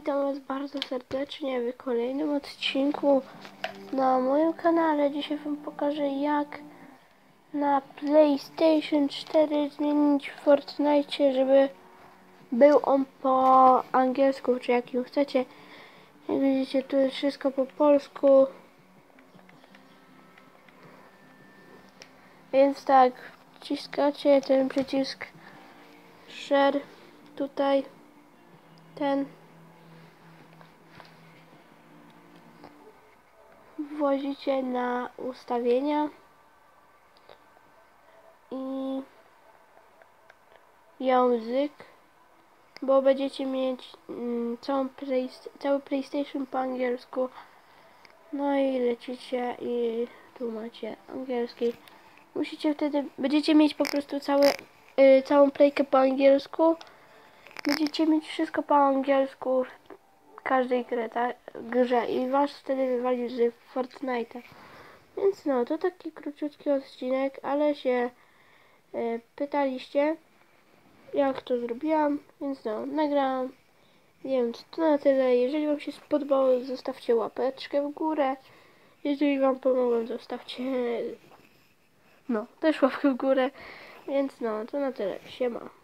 Witam Was bardzo serdecznie w kolejnym odcinku na moim kanale. Dzisiaj Wam pokażę jak na PlayStation 4 zmienić w Fortnite, żeby był on po angielsku, czy jakim chcecie. Jak widzicie, tu jest wszystko po polsku. Więc tak, wciskacie ten przycisk share tutaj, ten włożycie na ustawienia i język, bo będziecie mieć mm, całą cały PlayStation po angielsku. No i lecicie i tu macie angielski. Musicie wtedy, będziecie mieć po prostu całe, y, całą playkę po angielsku. Będziecie mieć wszystko po angielsku każdej grze, tak? grze i was wtedy wywali z Fortnite'a. Więc no, to taki króciutki odcinek, ale się y, pytaliście, jak to zrobiłam, więc no, nagrałam. Więc to na tyle. Jeżeli Wam się spodobało, zostawcie łapeczkę w górę. Jeżeli Wam pomogłem, zostawcie no, też łapkę w górę. Więc no, to na tyle. Siema.